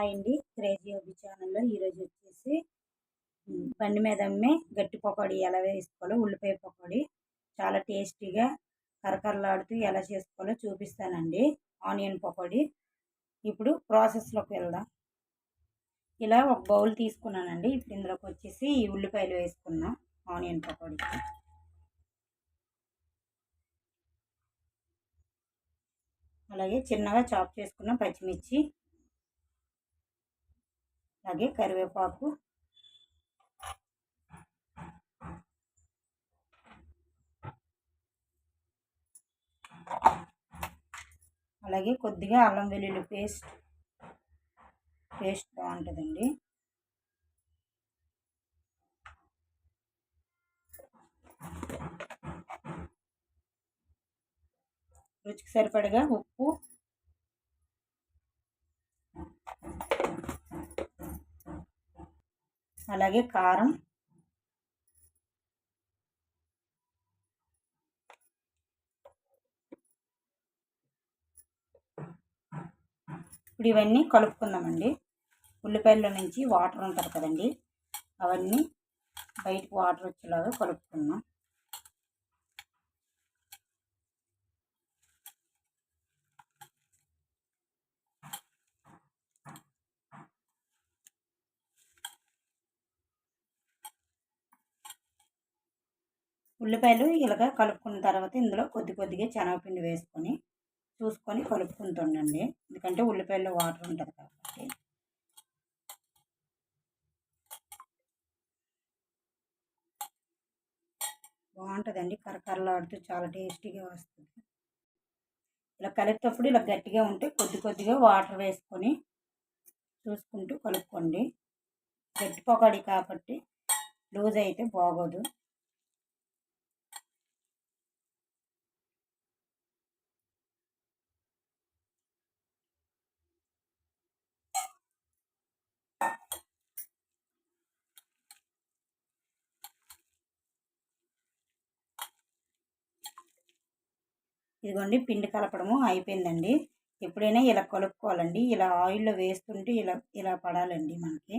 Hi అండి crazy హోబీ ఛానల్లో ఈరోజు వచ్చేసి బండి మీద అమ్మే గట్టి పకోడీ ఎలా వేసుకోవాలో ఉల్లిపాయ పకోడీ. చాలా టేస్టీగా కరకరలాడుతూ ఎలా చేసుకోవాలో చూపిస్తానండి. ఆనియన్ పకోడీ. ఇప్పుడు ప్రాసెస్లోకి వెళ్దాం. ఇలా ఒక బౌల్ తీసుకున్నానండి. ఇప్పుడు ఇందులోకి వచ్చేసి ఈ ఉల్లిపాయలు వేసుకున్నాం ఆనియన్ పకోడీ అలాగే చిన్నగా చాప్ చేసుకున్న పచ్చిమిర్చి అలాగే కరివేపాకు. అలాగే కొద్దిగా అల్లం వెల్లుల్లి పేస్ట్. పేస్ట్ బాగుంటుందండి. రుచికి సరిపడగా ఉప్పు అలాగే కారం. ఇప్పుడు ఇవన్నీ కలుపుకుందామండి. ఉల్లిపాయల నుంచి వాటర్ ఉంటుంది కదండి. అవన్నీ బయటకు వాటర్ వచ్చేలాగా కలుపుకుందాం. ఉల్లిపాయలు ఇలాగ కలుపుకున్న తర్వాత ఇందులో కొద్ది కొద్దిగా శనగపిండి వేసుకొని చూసుకొని కలుపుకుంటుండండి ఎందుకంటే ఉల్లిపాయల్లో వాటర్ ఉంటుంది కాబట్టి. బాగుంటుందండి. కరకరలాడుతూ చాలా టేస్టీగా వస్తుంది. ఇలా కలిపేటప్పుడు ఇలా గట్టిగా ఉంటే కొద్ది కొద్దిగా వాటర్ వేసుకొని చూసుకుంటూ కలుపుకోండి. గట్టి పొగడి కాబట్టి లూజ్ అయితే బాగోదు. ఇదిగోండి పిండి కలపడము అయిపోయిందండి. ఎప్పుడైనా ఇలా కలుపుకోవాలండి. ఇలా ఆయిల్లో వేస్తుంటే ఇలా ఇలా పడాలండి మనకి.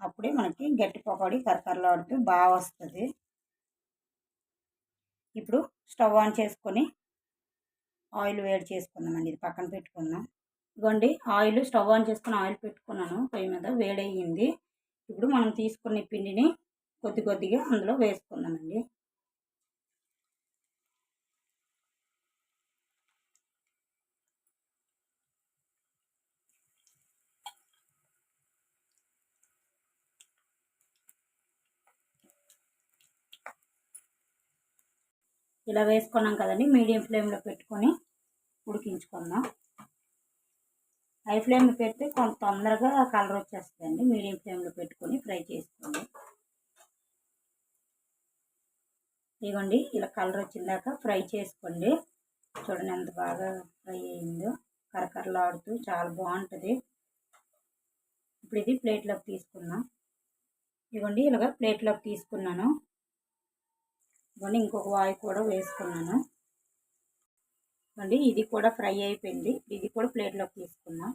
అప్పుడే మనకి గట్టి పకోడీ కరకరలాడుతూ బాగా వస్తుంది. ఇప్పుడు స్టవ్ ఆన్ చేసుకొని ఆయిల్ వేడి చేసుకుందామండి. ఇది పక్కన పెట్టుకుందాం. ఇదిగోండి ఆయిల్ స్టవ్ ఆన్ చేసుకుని ఆయిల్ పెట్టుకున్నాను. పొయ్యి మీద వేడయ్యింది. ఇప్పుడు మనం తీసుకునే పిండిని కొద్ది కొద్దిగా అందులో వేసుకుందామండి. ఇలా వేసుకున్నాం కదండి. మీడియం ఫ్లేమ్లో పెట్టుకొని ఉడికించుకుందాం. హై ఫ్లేమ్లో పెడితే కొంత తొందరగా కలర్ వచ్చేస్తుందండి. మీడియం ఫ్లేమ్లో పెట్టుకొని ఫ్రై చేసుకోండి. ఇదిగోండి ఇలా కలర్ వచ్చిందాక ఫ్రై చేసుకోండి. చూడండి ఎంత బాగా ఫ్రై అయిందో. కరకరలాడుతూ చాలా బాగుంటుంది. ఇప్పుడు ఇది ప్లేట్లోకి తీసుకుందాం. ఇదిగోండి ఇలాగ ప్లేట్లోకి తీసుకున్నాను. ఇవన్నీ ఇంకొక వాయి కూడా వేసుకున్నాను. ఇవ్వండి ఇది కూడా ఫ్రై అయిపోయింది. ఇది కూడా ప్లేట్లోకి తీసుకున్నాం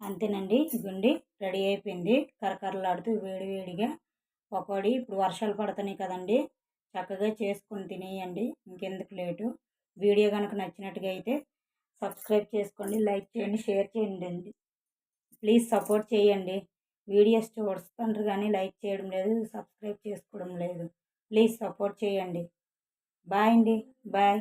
అంతేనండి ఇదిగోండి రెడీ అయిపోయింది. కరకరలాడుతూ వేడివేడిగా పకోడీ ఇప్పుడు వర్షాలు పడుతున్నాయి కదండి. చక్కగా చేసుకుని తినేయండి. ఇంకెందుకు లేటు. వీడియో కనుక నచ్చినట్టుగా అయితే సబ్స్క్రైబ్ చేసుకోండి లైక్ చేయండి షేర్ చేయండి అండి. ప్లీజ్ సపోర్ట్ చేయండి. వీడియోస్ చూస్తుంటారు కానీ లైక్ చేయడం లేదు సబ్స్క్రైబ్ చేసుకోవడం లేదు. ప్లీజ్ సపోర్ట్ చేయండి. బాయ్ అండి. బాయ్.